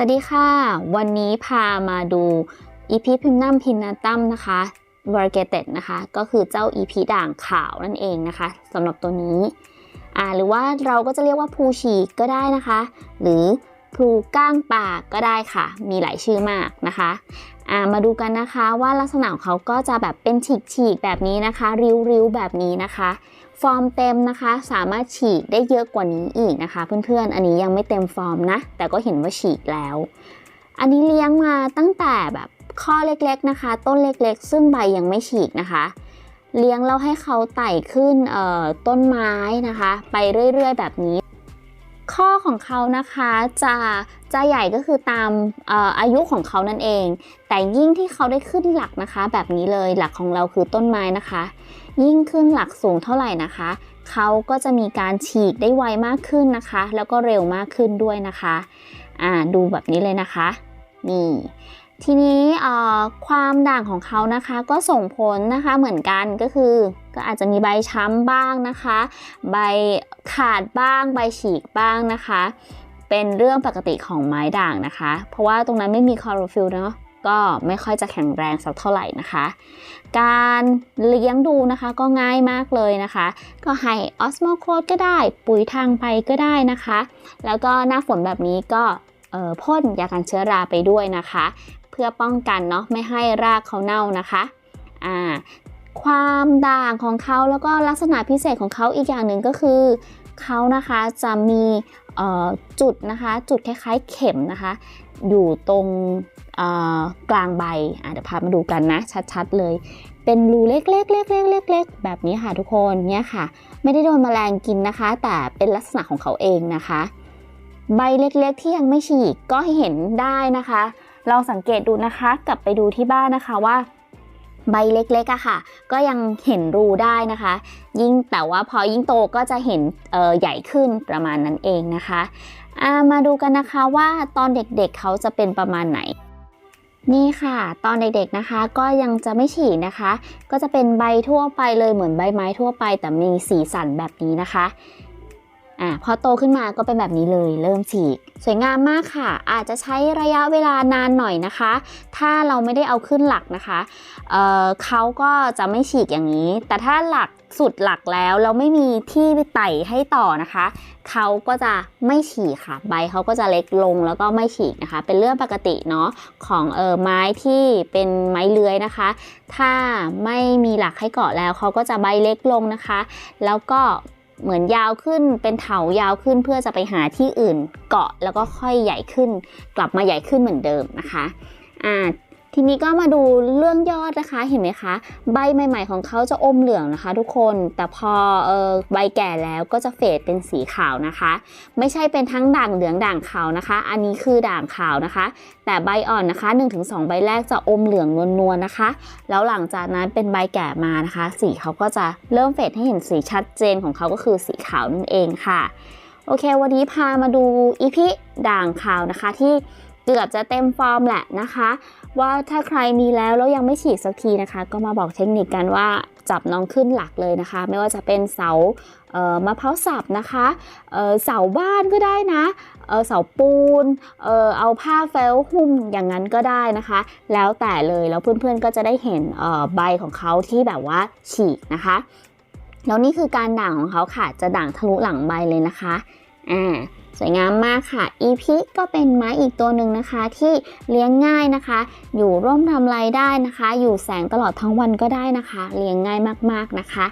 สวัสดีค่ะ วันนี้พามาดูอีพีพิมนัมพินาตัมนะคะ v a r g a t e d นะคะ ก็คือเจ้าอีพีด่างขาวนั่นเองนะคะสำหรับตัวนี้อ่าหรือว่าเราก็จะเรียกว่าภูฉีกก็ได้นะคะ หรือพลูก้างปากก็ได้ค่ะ มีหลายชื่อมากนะคะอ่ามาดูกันนะคะว่าลักษณะของเขาก็จะแบบเป็นฉีกๆแบบนี้นะคะ ริ้วๆแบบนี้นะคะ ฟอร์มเต็มนะคะ สามารถฉีกได้เยอะกว่านี้อีกนะคะ เพื่อนๆ อันนี้ยังไม่เต็มฟอร์มนะ แต่ก็เห็นว่าฉีกแล้ว อันนี้เลี้ยงมาตั้งแต่แบบข้อเล็กๆนะคะ ต้นเล็กๆ ซึ่งใบยังไม่ฉีกนะคะ เลี้ยงแล้วให้เขาไต่ขึ้นต้นไม้นะคะ ไปเรื่อยๆ แบบนี้ ข้อของเขานะคะจะจะใหญ่ก็คือตามออายุของเขานั่นเอง แต่ยิ่งที่เขาได้ขึ้นหลักนะคะ แบบนี้เลยหลักของเราคือต้นไม้นะคะ ยิ่งขึ้นหลักสูงเท่าไหร่นะคะ เขาก็จะมีการฉีกได้ไวมากขึ้นนะคะ แล้วก็เร็วมากขึ้นด้วยนะคะอ่าดูแบบนี้เลยนะคะนี่ ทีนี้ความด่างของเขานะคะก็ส่งผลนะคะเหมือนกันก็คือ ก็อาจจะมีใบช้ำบ้างนะคะ ใบขาดบ้าง ใบฉีกบ้างนะคะ เป็นเรื่องปกติของไม้ด่างนะคะ เพราะว่าตรงนั้นไม่มีคลอโรฟิลเนาะก็ไม่ค่อยจะแข็งแรงสักเท่าไหร่นะคะ การเลี้ยงดูนะคะก็ง่ายมากเลยนะคะ ก็ให้ออสโมโคดก็ได้ ปุ๋ยทางไปก็ได้นะคะ แล้วก็หน้าฝนแบบนี้ก็พ่นยากันเชื้อราไปด้วยนะคะ พื่อป้องกันเนาะไม่ให้รากเขาเน่านะคะอ่าความด่างของเขาแล้วก็ลักษณะพิเศษของเขาอีกอย่างหนึ่งก็คือเขานะคะจะมีจุดนะคะจุดคล้ายๆ เข็มนะคะ อยู่ตรงกลางใบเดี๋ยวพามาดูกันนะชัดๆเลย เป็นรูเล็กๆเล็กๆเล็กๆแบบนี้ค่ะทุกคนเนี่ยค่ะ ไม่ได้โดนแมลงกินนะคะ แต่เป็นลักษณะของเขาเองนะคะ ใบเล็กๆที่ยังไม่ฉีกก็เห็นได้นะคะ ลองสังเกตดูนะคะ กลับไปดูที่บ้านนะคะว่าใบเล็กๆอะค่ะ ก็ยังเห็นรูได้นะคะ ยิ่งแต่ว่าพอยิ่งโตก็จะเห็นใหญ่ขึ้นประมาณนั้นเองนะคะมาดูกันนะคะว่าตอนเด็กๆเเขาจะเป็นประมาณไหน นี่ค่ะ ตอนเด็กๆนะคะ ก็ยังจะไม่ฉีกนะคะ ก็จะเป็นใบทั่วไปเลยเหมือนใบไม้ทั่วไป แต่มีสีสันแบบนี้นะคะ อ่าพอโตขึ้นมาก็เป็นแบบนี้เลย เริ่มฉีก สวยงามมากค่ะ อาจจะใช้ระยะเวลานานหน่อยนะคะ ถ้าเราไม่ได้เอาขึ้นหลักนะคะเเขาก็จะไม่ฉีกอย่างนี้ แต่ถ้าหลักสุดหลักแล้วเราไม่มีที่ไปไต่ให้ต่อนะคะ เขาก็จะไม่ฉีกค่ะ ใบเขาก็จะเล็กลงแล้วก็ไม่ฉีกนะคะ เป็นเรื่องปกติเนาะของเออไม้ที่เป็นไม้เลื้อยนะคะ ถ้าไม่มีหลักให้เกาะแล้วเขาก็จะใบเล็กลงนะคะ แล้วก็ เหมือนยาวขึ้นเป็นเถายาวขึ้นเพื่อจะไปหาที่อื่นเกาะแล้วก็ค่อยใหญ่ขึ้น กลับมาใหญ่ขึ้นเหมือนเดิมนะคะอ่า ทีนี้ก็มาดูเรื่องยอดนะคะเห็นไหมคะ ใบใหม่ ๆ ของเขาจะอมเหลืองนะคะ ทุกคนแต่พอเออใบแก่แล้วก็จะเฟดเป็นสีขาวนะคะ ไม่ใช่เป็นทั้งด่างเหลืองด่างขาวนะคะ อันนี้คือด่างขาวนะคะ แต่ใบอ่อนนะคะ 1-2 ใบแรกจะอมเหลืองนวลๆนะคะ แล้วหลังจากนั้นเป็นใบแก่มานะคะ สีเขาก็จะเริ่มเฟดให้เห็นสีชัดเจนของเขาก็คือสีขาวนั่นเองค่ะโอเค วันนี้พามาดูอีพิด่างขาวนะคะที่ เกือบจะเต็มฟอร์มแหละนะคะ ว่าถ้าใครมีแล้วแล้วยังไม่ฉีดสักทีนะคะ ก็มาบอกเทคนิคกันว่าจับน้องขึ้นหลักเลยนะคะ ไม่ว่าจะเป็นเสามะพร้าวสับนะคะเเสาบ้านก็ได้นะเเสาปูนเเอาผ้าเฟลหุ้มอย่างนั้นก็ได้นะคะ แล้วแต่เลยแล้วเพื่อนๆก็จะได้เห็นใบของเขาที่แบบว่าฉีกนะคะ แล้วนี่คือการด่างของเขาค่ะจะด่างทะลุหลังใบเลยนะคะ อ่าสวยงามมากค่ะ อีพิก็เป็นไม้อีกตัวหนึ่งนะคะที่เลี้ยงง่ายนะคะ อยู่ร่มทำไรได้นะคะ อยู่แสงตลอดทั้งวันก็ได้นะคะ เลี้ยงง่ายมากๆนะคะ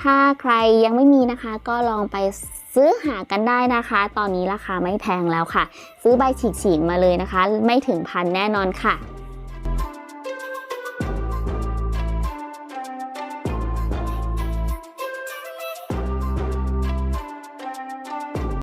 ถ้าใครยังไม่มีนะคะ ก็ลองไปซื้อหากันได้นะคะ ตอนนี้ราคาไม่แพงแล้วค่ะ ซื้อใบฉีกๆมาเลยนะคะ ไม่ถึงพันแน่นอนค่ะ